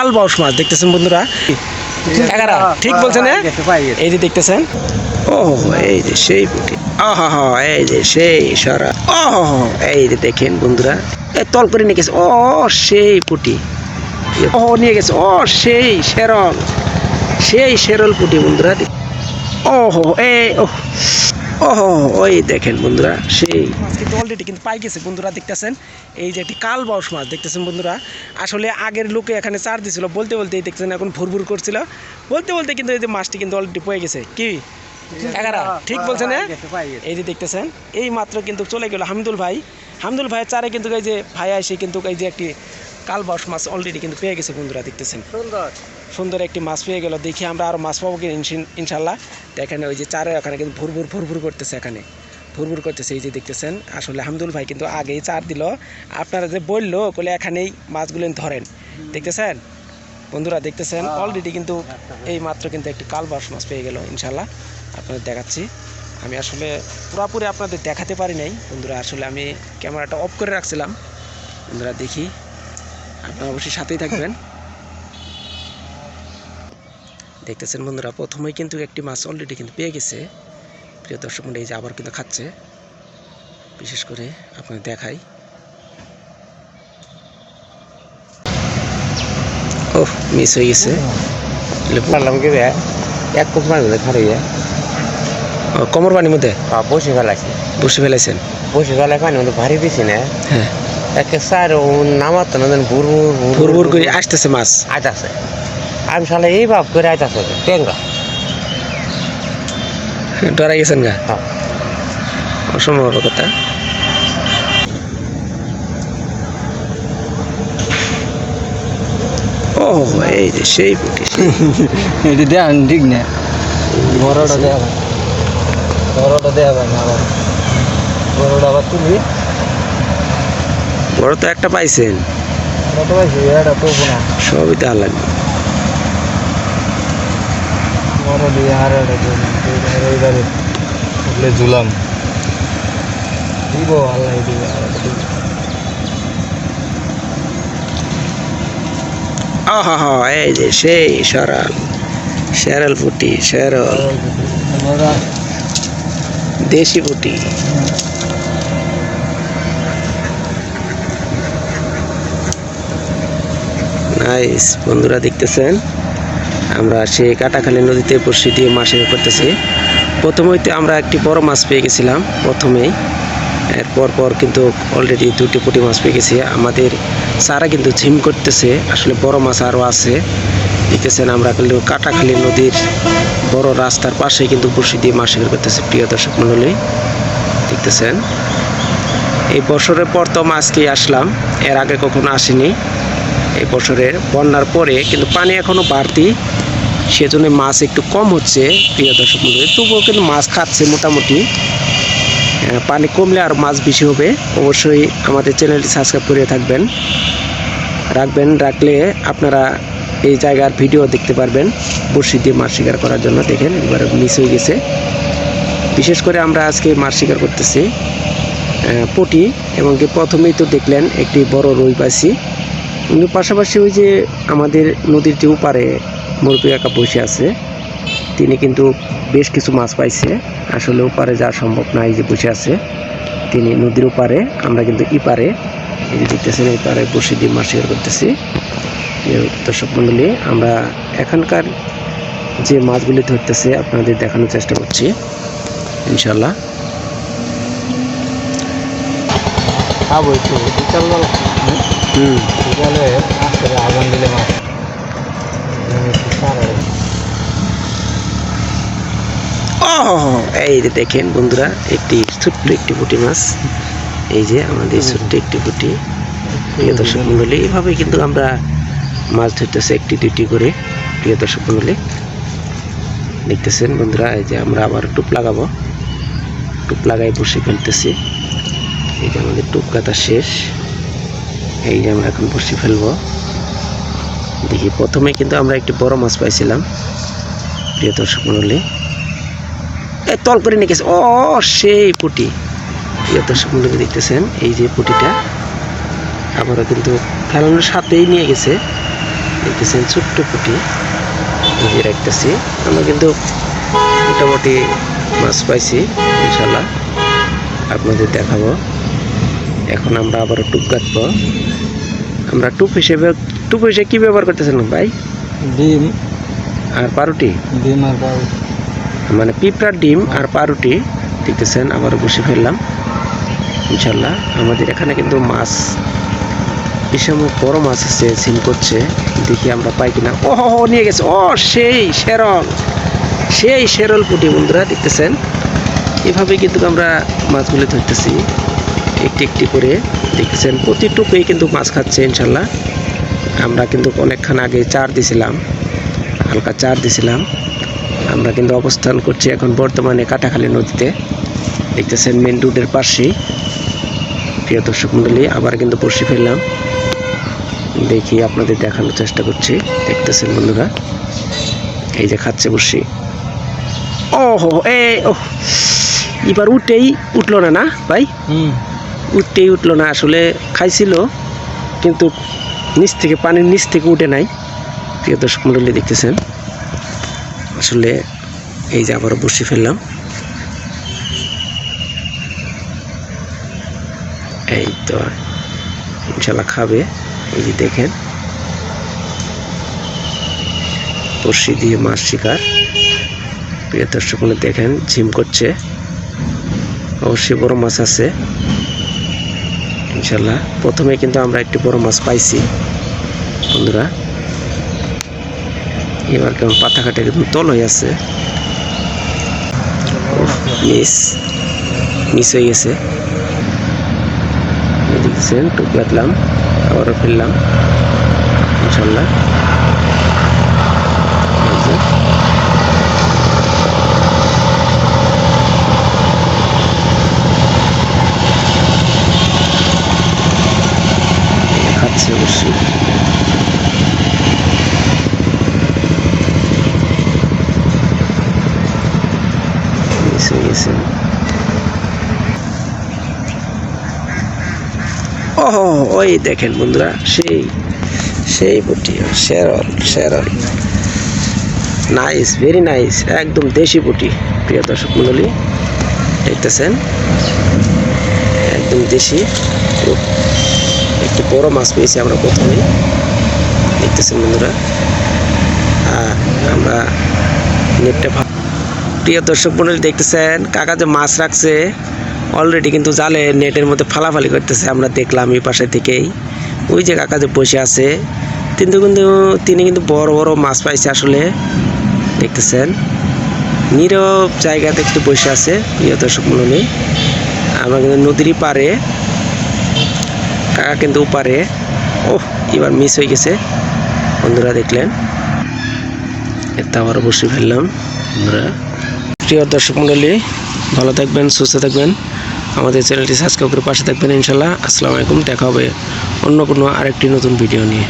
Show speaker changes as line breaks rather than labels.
কাল বাউস মাছ দেখতেছেন বন্ধুরা? এগারো, ঠিক বলছেন হ্যাঁ? এই যে দেখতেছেন? ও, এই যে সেই পুটি। আহা এই যে সেই সারা। ও এই যে দেখেন বন্ধুরা। এই তল করে নিয়ে গেছে। ও, সেই পুটি। ও, নিয়ে গেছে। ও, সেই শেরল। সেই শেরল পুটি বন্ধুরা। ও, হো এ ও ওহো, ওই দেখেন বন্ধুরা, সেই। মাছ কিন্তু অলরেডি কিন্তু পাই গেছে, বন্ধুরা, দেখতেছেন? এই যে একটি কাল বাউস মাছ, দেখতেছেন বন্ধুরা? আসলে আগের লোকে এখানে চার দিছিল, বলতে বলতে এই দেখতেছেন এখন ভুরভুর করছিল। বলতে বলতে কিন্তু এই যে মাছটি কিন্তু অলরেডি পয়ে গেছে। কি? এগারো। ঠিক বলছেন হ্যাঁ? এই যে দেখতেছেন এই মাত্র কিন্তু চলে গেল হামিদুল ভাই। হামিদুল ভাইয়ের চারে কিন্তু এই যে ভাই এসে কিন্তু এই যে একটি কাল বাউস মাছ অলরেডি কিন্তু পেয়ে গেছে বন্ধুরা দেখতেছেন?
সুন্দর।
সুন্দর একটি মাছ পেয়ে গেল দেখি আমরা আরও মাছ পাবো কি ইনশিন- ইনশাল্লাহ। তো এখানে ওই যে চারে ওখানে কিন্তু ভুরভুর ভুরভুর করতেছে এখানে। ভুরভুর করতেছে এই যে দেখতেছেন আসলে হামদুল ভাই কিন্তু আগেই চার দিল। আপনারা যে বলল বলে এখানেই মাছগুলো ধরেন। দেখতেছেন? বন্ধুরা দেখতেছেন অলরেডি কিন্তু এই মাত্র কিন্তু একটি কালবাস মাছ পেয়ে গেল ইনশাল্লাহ আপনাদের দেখাচ্ছি। আমি আসলে পুরাপুরি আপনাদের দেখাতে পারি নাই। বন্ধুরা আসলে আমি ক্যামেরাটা অফ করে রাখছিলাম। বন্ধুরা দেখি। আপনারা অবশ্যই সাথেই থাকবেন। দেখতেছেন বন্ধুরা প্রথমেই কিন্তু একটি মাছ অলরেডি কিন্তু পেয়ে গেছে। প্রিয় দর্শক মন্ডলী, এই যে আবার কিন্তু খাচ্ছে। বিশেষ করে আপনাদের দেখাই। মিস হয়ে গেছে।
পারলাম কি এক কুপ মাছ ধরে খারে
ও, কোমর পানির মধ্যে?
বসে ফেলাছি
বসে ফেলাইছেন?
বসে ফেলাই পানি মধ্যে ভারী বেশি না।
হ্যাঁ।
একে স্যার ও নামাতো না ভুর
ভুর ভুর করে আসতেছে মাছ।
আইতাছে। আমি শালা এই ভাব করে আইতাছে টেঙ্গা।
ডরাই গেছেন গা?
হ্যাঁ।
অসম্ভব কথা এই যে সেই পুটি
এটা দেন ঠিক না। বড়টা দেওয়া ভাই বড়টা দেওয়া ভাই না বড়টা আবার তুলবি
বড় তো একটা পাইছেন।
কত পাইছি এটা তো
সবই দেওয়া লাগবে
দিয়ে ঝুলাম। দিব আল্লাহ দিবে আল্লাহ দিবে
আহা বন্ধুরা দেখতেছেন? আমরা সেই কাটাখালী নদীতে বসে দিয়ে মাছ করতেছি। প্রথমেই আমরা একটি বড় মাছ পেয়ে গেছিলাম, প্রথমেই। এরপর পর কিন্তু অলরেডি দুটি পুঁটি মাছ পেয়ে গেছি। আমাদের সারা কিন্তু ঝিম করতেছে, আসলে বড় মাছ আরও আছে। দেখতেছেন আমরা কিন্তু কাটাখালী নদীর বড় রাস্তার পাশে কিন্তু বসে দিয়ে মাছ শিকার করতেছে, প্রিয় দর্শক মণ্ডলী। দেখতেছেন? এই বছরের প্রথম আজকেই আসলাম, এর আগে কখনো আসিনি। এই বছরের বন্যার পরে কিন্তু পানি এখনও বাড়তি, সেজন্য মাছ একটু কম হচ্ছে, প্রিয় দর্শক মন্ডলী তবুও কিন্তু মাছ খাচ্ছে মোটামুটি। পানি কমলে আর মাছ বেশি হবে। অবশ্যই আমাদের চ্যানেলটি সাবস্ক্রাইব করে থাকবেন। রাখবেন, রাখলে আপনারা এই জায়গার ভিডিও দেখতে পারবেন। বড়শি দিয়ে মাছ শিকার করার জন্য দেখেন এবার মিস হয়ে গেছে। বিশেষ করে আমরা আজকে মাছ শিকার করতেছি পটি, এবং কি প্রথমেই তো দেখলেন একটি বড় রুই পাইছি। কিন্তু পাশাপাশি ওই যে আমাদের নদীর যে উপারে মুরগি একা বসে আছে, তিনি কিন্তু বেশ কিছু মাছ পাইছে। আসলে ওপারে যাওয়া সম্ভব না এই যে বসে আছে। তিনি নদীর ওপারে আমরা কিন্তু ইপারে। এই যে দেখতেছেন এই পারে বসে দিয়ে মাছ শিকার করতেছি। দর্শক মণ্ডলী আমরা এখানকার যে মাছগুলি ধরতেছে আপনাদের দেখানোর চেষ্টা করছি। ইনশাল্লাহ
খাব একটু বিকাল
হুম।
বিকালে আগুন দিলে মাছ আমি একটু সারা
ও এই যে দেখেন বন্ধুরা, একটি ছোট্ট একটি পুঁটি মাছ। এই যে আমাদের ছোট্ট একটি পুঁটি। প্রিয় দর্শক মণ্ডলী এইভাবে কিন্তু আমরা মাছ ধরতেছি একটি, দুইটি করে। প্রিয় দর্শক মণ্ডলী দেখতেছেন বন্ধুরা, এই যে আমরা আবার টুপ লাগাবো। টুপ লাগাই বসে ফেলতেছি। এই যে আমাদের টুপ কাটা শেষ। এই যে আমরা এখন বসে ফেলব। দেখি, প্রথমে কিন্তু আমরা একটি বড় মাছ পাইছিলাম। প্রিয় দর্শক মণ্ডলী এই তল করে নিয়ে গেছে। ও সেই পুটি। দর্শক মণ্ডলী দেখতেছেন এই যে পুটিটা। আবারও কিন্তু ফেলানোর সাথেই নিয়ে গেছে। দেখতেছেন ছোট্ট পুঁটি। নিজে রাখতেছি। আমরা কিন্তু মোটামুটি মাছ পাইছি ইনশাল্লাহ। আপনাদের দেখাবো। এখন আমরা আবারও টুপ কাটবো। আমরা টুপ হিসেবে টুপ হিসেবে কী ব্যবহার করতেছেন ভাই?
ডিম।
আর পাউরুটি?
ডিম আর পাউরুটি।
মানে পিঁপড়ার ডিম আর পাউরুটি দেখতেছেন আবার বসে ফেললাম। ইনশাল্লাহ আমাদের এখানে কিন্তু মাছ বিশাল বড় মাছ আছে সিম করছে দেখি আমরা পাই কিনা। ও হো, নিয়ে গেছে। ও সেই শেরল সেই শেরল পুটি বন্ধুরা দেখতেছেন। এভাবে কিন্তু আমরা মাছগুলি ধরতেছি একটি একটি করে। দেখতেছেন প্রতিটুকুই কিন্তু মাছ খাচ্ছে ইনশাল্লাহ। আমরা কিন্তু অনেকক্ষণ আগে চার দিছিলাম হালকা চার দিছিলাম। আমরা কিন্তু অবস্থান করছি এখন বর্তমানে কাটাখালী নদীতে। দেখতেছেন মেন রোডের পাশেই। প্রিয় দর্শক মণ্ডলী আবার কিন্তু বসে ফেললাম। দেখি আপনাদের দেখানোর চেষ্টা করছি। দেখতেছেন বন্ধুরা এই যে খাচ্ছে বসি ও হো এ ও এবার উঠেই উঠল না না ভাই? উঠতেই উঠল না আসলে খাইছিল কিন্তু নিচ থেকে পানির নিচ থেকে উঠে নাই। প্রিয় দর্শক মণ্ডলী দেখতেছেন। আসলে এই যে আবার বসে ফেললাম। এই তো ইনশাল্লাহ খাবে। এই যে দেখেন। বড়শি দিয়ে মাছ শিকার। প্রিয় দর্শক দেখেন, ঝিম করছে। অবশ্যই বড় মাছ আছে। ইনশাল্লাহ প্রথমে কিন্তু আমরা একটি বড় মাছ পাইছি। বন্ধুরা এবার কেমন পাতা কাটে কিন্তু তল হয়ে আছে মিস মিস হয়ে গেছে। দেখছেন টুক লাগলাম আবারও ফেললাম। ইনশাল্লাহ। অবশ্যই মিস হয়ে গেছে ও ওই দেখেন বন্ধুরা, সেই সেই পুটি শেরল শেরল নাইস ভেরি নাইস একদম দেশি পুটি। প্রিয় দর্শক মণ্ডলী, দেখতেছেন? একদম দেশি। একটু বড় মাছ পেয়েছি আমরা প্রথমেই দেখতেছেন বন্ধুরা? আমরা নেটটা প্রিয় দর্শক মন্ডলী দেখতেছেন? কাকা যে মাছ রাখছে। অলরেডি কিন্তু জালে নেটের মধ্যে ফালাফালি করতেছে, আমরা দেখলাম এই পাশে থেকেই। ওই যে কাকা যে বসে আছে, কিন্তু কিন্তু তিনি কিন্তু বড় বড় মাছ পাইছে আসলে, দেখতেছেন। নীরব জায়গাতে একটু বসে আছে, প্রিয় দর্শক মন্ডলী। আমরা কিন্তু নদীরই পারে কাকা কিন্তু পারে ও এবার মিস হয়ে গেছে। বন্ধুরা দেখলেন। এটা আবার বসে ফেললাম বন্ধুরা প্রিয় দর্শক মণ্ডলী ভালো থাকবেন, সুস্থ থাকবেন। আমাদের চ্যানেলটি সাবস্ক্রাইব করে পাশে থাকবেন ইনশাল্লাহ আসসালামু আলাইকুম। দেখা হবে অন্য কোনো আরেকটি নতুন ভিডিও নিয়ে।